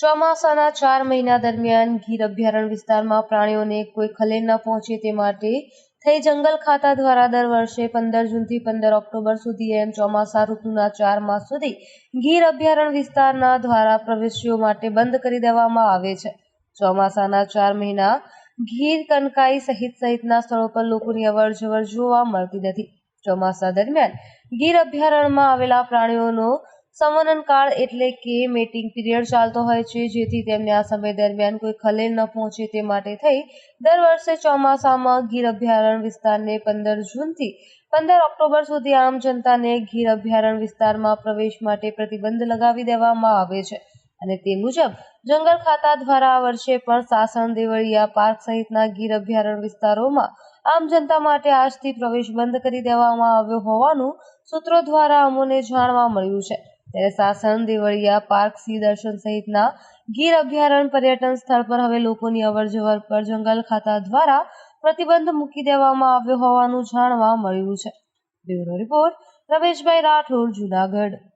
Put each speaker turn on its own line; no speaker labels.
ચોમાસાના ચાર મહિના દરમિયાન ગીર અભયારણ્ય વિસ્તારમાં પ્રાણીઓને કોઈ ખલેલ ન પહોંચે તે માટે થઈ જંગલ ખાતા દ્વારા દર વર્ષે પંદર જૂનથી પંદર ઓક્ટોબર સુધી એમ ચોમાસા ઋતુના ચાર માસ સુધી ગીર અભયારણ્ય વિસ્તારના દ્વારા પ્રવેશીઓ માટે બંધ કરી દેવામાં આવે છે. ચોમાસાના ચાર મહિના ગીર કનકાઈ સહિત સહિતના સ્થળો પર લોકોની અવર જવર જોવા મળતી નથી. ચોમાસા દરમિયાન ગીર અભયારણ્યમાં આવેલા પ્રાણીઓનો સંવનન કાળ એટલે કે મેટિંગ પીરિયડ ચાલતો હોય છે, જેથી તેમને આ સમય દરમિયાન કોઈ ખલેલ ન પહોંચે તે માટે થઈ દર વર્ષે ચોમાસામાં ગીર અભયારણ્ય વિસ્તારને પંદર જૂનથી પંદર ઓક્ટોબર સુધી આમ જનતાને ગીર અભયારણ્ય વિસ્તારમાં પ્રવેશ માટે પ્રતિબંધ લગાવી દેવામાં આવે છે. અને તે મુજબ, જંગલ ખાતા દ્વારા આ વર્ષે પણ સાસણ, દેવળિયા, પાર્ક સહિતના ગીર અભયારણ્ય વિસ્તારોમાં આમ જનતા માટે આજથી પ્રવેશ બંધ કરી દેવામાં આવ્યો હોવાનું સૂત્રો દ્વારા અમોને જાણવા મળ્યું છે. ત્યારે સાસણ દેવળિયા પાર્ક સિંહ દર્શન સહિતના ગીર અભયારણ્ય પર્યટન સ્થળ પર હવે લોકોની અવરજવર પર જંગલ ખાતા દ્વારા પ્રતિબંધ મૂકી દેવામાં આવ્યો હોવાનું જાણવા મળ્યું છે. Bureau report Rameshbhai Rathod, Junagadh.